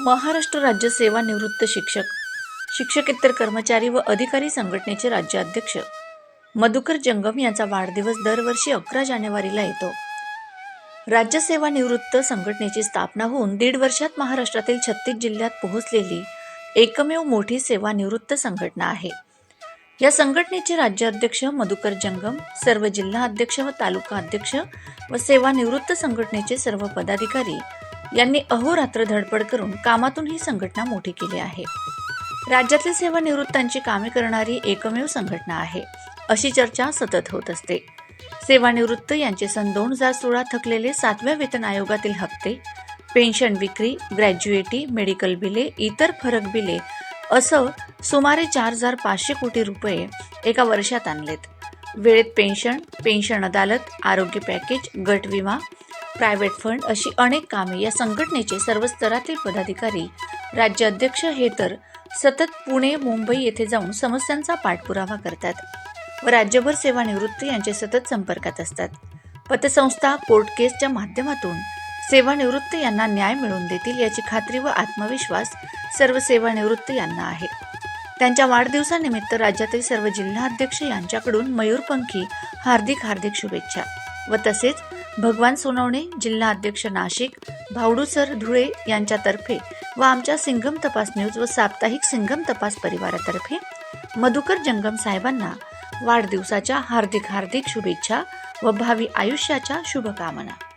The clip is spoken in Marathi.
महाराष्ट्र राज्य सेवा निवृत्त शिक्षक शिक्षकेतर कर्मचारी व अधिकारी संघटनेचे राज्याध्यक्ष. मधुकर जंगम यांचा वाढदिवस दरवर्षी अकरा जानेवारीला येतो. राज्य सेवा निवृत्त संघटनेची स्थापना होऊन दीड वर्षात महाराष्ट्रातील छत्तीस जिल्ह्यात पोहोचलेली एकमेव मोठी सेवानिवृत्त संघटना आहे. या संघटनेचे राज्याध्यक्ष मधुकर जंगम सर्व जिल्हा अध्यक्ष व तालुका अध्यक्ष व सेवानिवृत्त संघटनेचे सर्व पदाधिकारी यांनी अहोरात्र धडपड करून कामातून ही संघटना मोठी केली आहे. राज्यातील सेवानिवृत्तांची कामे करणारी एकमेव संघटना आहे अशी चर्चा सतत होत असते. सेवानिवृत्त यांचे सन दोन हजार सोळा थकलेले सातव्या वेतन आयोगातील हप्ते पेन्शन विक्री ग्रॅज्युएटी मेडिकल बिले इतर फरक बिले असं सुमारे चार हजार पाचशे कोटी रुपये एका वर्षात आणलेत. वेळेत पेन्शन पेन्शन अदालत आरोग्य पॅकेज गट विमा प्रायव्हेट फंड अशी अनेक कामे या संघटनेचे सर्व स्तरातील पदाधिकारी राज्याध्यक्ष हे तर सतत पुणे मुंबई येथे जाऊन समस्यांचा पाठपुरावा करतात व राज्यभर सेवानिवृत्त यांचे सतत संपर्कात असतात. पतसंस्था कोर्ट केसच्या माध्यमातून सेवानिवृत्त यांना न्याय मिळवून देतील याची खात्री व आत्मविश्वास सर्व सेवानिवृत्त यांना आहे. त्यांच्या वाढदिवसानिमित्त राज्यातील सर्व जिल्हाध्यक्ष यांच्याकडून मयूरपंखी हार्दिक हार्दिक शुभेच्छा व तसेच भगवान सोनवणे जिल्हा अध्यक्ष नाशिक भावडू सर धुळे यांच्यातर्फे व आमच्या सिंगम तपास न्यूज व साप्ताहिक सिंगम तपास परिवारातर्फे मधुकर जंगम साहेबांना वाढदिवसाच्या हार्दिक हार्दिक शुभेच्छा व भावी आयुष्याच्या शुभकामना.